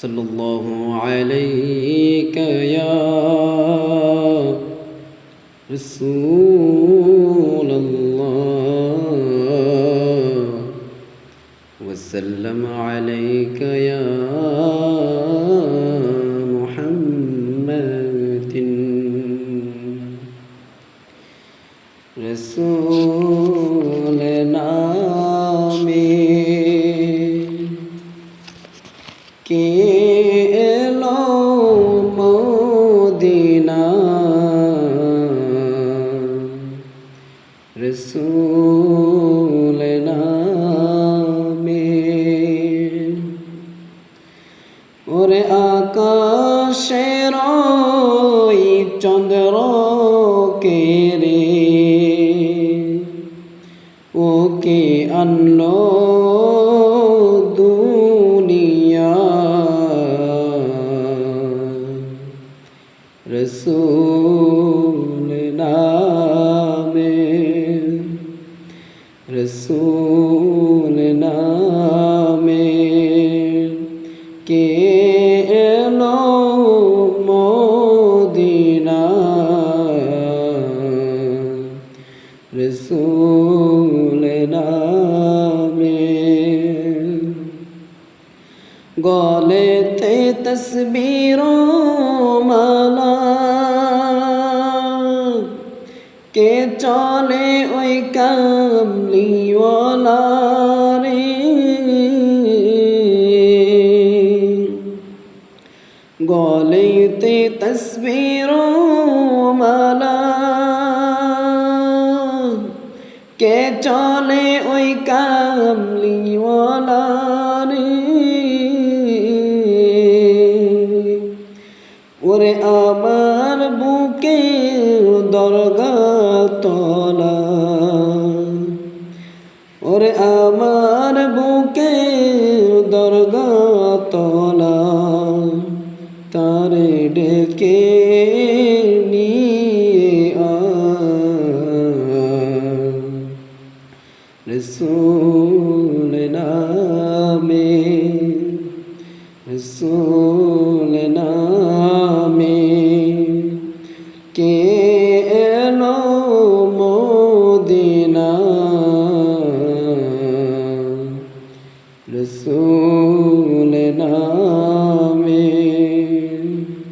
صلى الله عليك يا رسول الله. وسلم عليك يا محمد. رسول এলো মদিনা। রসুল নামে। ওরে আকাশের চন্দ্র কে রে ওকে আনলো দুনিয়া রসুল নামে রসুল নামে কে এলো মদিনা রসুল নামে। গলেতে তসবীর মালা কে চলে ওই কামলিওয়ালা রে গলেতে তসবীর মালা কে চলে ওই কামলিওয়ালা ওরে আমার বুকে দরগা তলা। ওরে আমার বুকে দরগা তলা। তারে ডেকে নিয়ে আ রসুল রসুল না।